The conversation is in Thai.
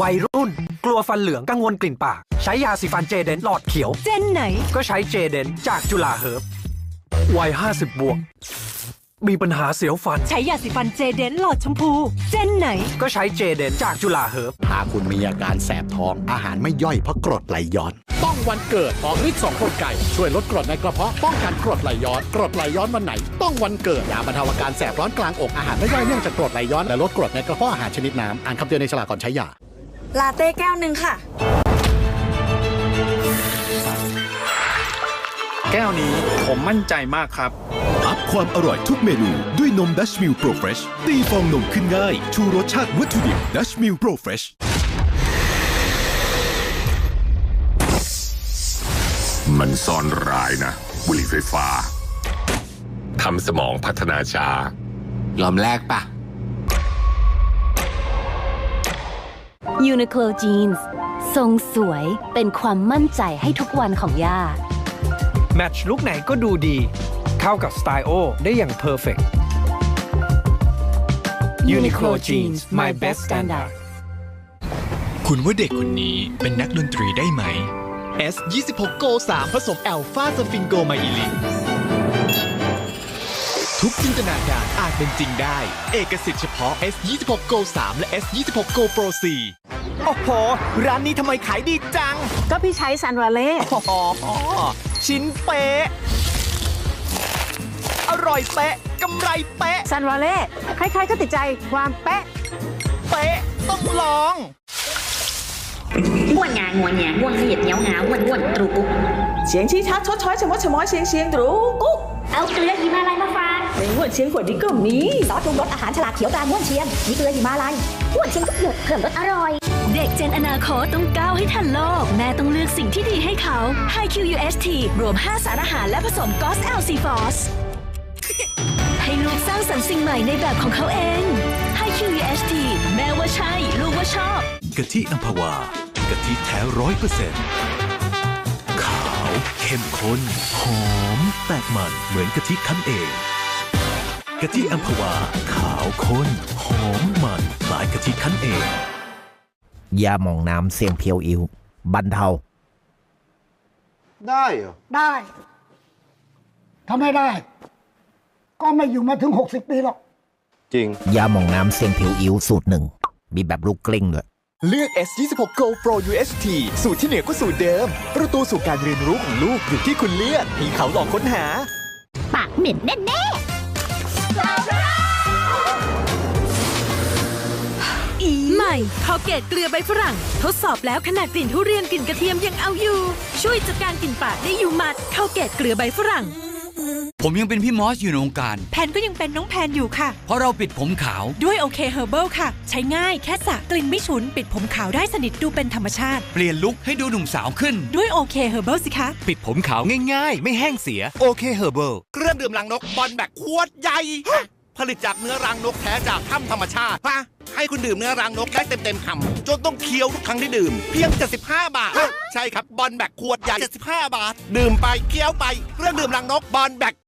วัยรุ่น กลัวฟันเหลืองกังวลกลิ่นปาก ใช้ยาสีฟันเจเดนหลอดเขียว เจนไหน ก็ใช้เจเดนจากจุฬาเฮิร์บวัย 50 บวก มีปัญหาเสียวฟัน ใช้ยาสีฟันเจเดนหลอดชมพู เจนไหน ก็ใช้เจเดนจากจุฬาเฮิร์บหากคุณมีอาการแสบท้อง อาหารไม่ย่อยเพราะกรดไหลย้อน ต้องวันเกิดออกฤทธิ์สองกลไก่ ช่วยลดกรดในกระเพาะป้องกันกรดไหลย้อน กรดไหลย้อนวันไหน ต้องวันเกิดยาบรรเทาอาการแสบร้อนกลางอกอาหารไม่ย่อยเนื่องจากกรดไหลย้อนและลดกรดในกระเพาะอาหารชนิดน้ำอ่านคำเตือนในฉลากก่อนใช้ยา ลาเต้แก้วหนึ่งค่ะ แก้วนี้ผมมั่นใจมากครับ อัพความอร่อยทุกเมนูด้วยนมดัชมิลโปรเฟรชตีฟองนมขึ้นง่าย ชูรสชาติวัตถุดิบดัชมิลโปรเฟรชมันซ่อนร้ายนะบุหรี่ไฟฟ้าทำสมองพัฒนาช้ายอมแลกปะ Uniqlo Jeans ทรงสวยเป็นความมั่นใจให้ทุกวันของย่า แมทช์ลุกไหนก็ดูดี เข้ากับสไตล์โอได้อย่างเพอร์เฟก Uniqlo Jeans my best standard คุณว่าเด็กคนนี้เป็นนักดนตรีได้ไหม S 26 Go 3ผสมแอลฟาสฟิงโกไมอิลินทุกจินตนาการอาจเป็นจริงได้ เอกสิทธิ์เฉพาะ S 26 Go 3และ S 26 Go Pro 4 โอ้โห ร้านนี้ทำไมขายดีจัง ก็พี่ใช้ซันวาเล่โอ้โหชิ้นเป๊ะ อร่อยเป๊ะกำไรเป๊ะ ซันวาเล่ใครๆก็ติดใจความเป๊ะ เป๊ะ ต้องลองง่วนงางัวหยางง่วนเสียดเหนียวหาง่วนง่วนตรูกุ๊กเสียงชี้ชัดชดช้อยชะมดชะม้อยเสียงเสียงตรูกุ๊กเอาเกลือหิมาลัยมาฝากในง่วนเสียงกว่านี้ก็มีซอสปรุงรสอาหารฉลากเขียวตราง่วนเชียงมีเกลือหิมาลัยง่วนเชียงก็เกลือเพิ่มรสอร่อย เด็กเจนอนาคตต้องก้าวให้ทันโลก แม่ต้องเลือกสิ่งที่ดีให้เขา High QUST รวม 5 สารอาหารและผสมกอส l c f o s ให้ลูกสร้างสรรค์สิ่งใหม่ในแบบของเขาเอง High QUST แม่ว่าใช่ ลูกว่าชอบกะทิอัมพวากะทิแท้ร้อยเปอร์เซ็นต์ขาวเข้มข้นหอม แตกมันเหมือนกะทิคั้นเองกะทิอัมพวา ขาวข้นหอมมันคล้ายกะทิคั้นเอง ยาหมองน้ำเสียงเพียวอิวบรรเทา ได้เหรอ ได้ทำไม่ได้ ก็ไม่อยู่มาถึง 60 ปีหรอก จริง ยาหมองน้ำเสียงเพียวอิวสูตรหนึ่ง มีแบบลูกกลิ้งด้วย เลือก S 26 Go Pro UHT สูตรที่เหนือกว่าสูตรเดิม ประตูสู่การเรียนรู้ของลูกอยู่ที่คุณเลือกที่เขาหลอกค้นหา ปากเหม็นแน่ใม่คาเกตเกลือใบฝรั่ง ทดสอบแล้วขนาดกลิ่นทุเรียนกลิ่นกระเทียมยังเอาอยู่ ช่วยจัดการกลิ่นปากได้อยู่หมัดคาเกตเกลือใบฝรั่ง ผมยังเป็นพี่มอสอยู่ในวงการ แพนก็ยังเป็นน้องแพนอยู่ค่ะ เพราะเราปิดผมขาว ด้วยโอเคเฮอร์เบิลค่ะ ใช้ง่ายแค่สระกลิ่นไม่ฉุน ปิดผมขาวได้สนิทดูเป็นธรรมชาติ เปลี่ยนลุคให้ดูหนุ่มสาวขึ้น ด้วยโอเคเฮอร์เบิลสิคะ ปิดผมขาวง่ายๆ ไม่แห้งเสียโอเคเฮอร์เบิลเครื่องดื่มรังนกบอลแบกขวดใหญ่ ผลิตจากเนื้อรังนกแท้จากถ้ำธรรมชาติฮะ ให้คุณดื่มเนื้อรังนกได้เต็มๆคำจนต้องเคี้ยวทุกครั้งที่ดื่ม เพียง 75 บาท ใช่ครับบอลแบกขวดใหญ่75 บาท ดื่มไปเคี้ยวไปเครื่องดื่มรังนกบอลแบก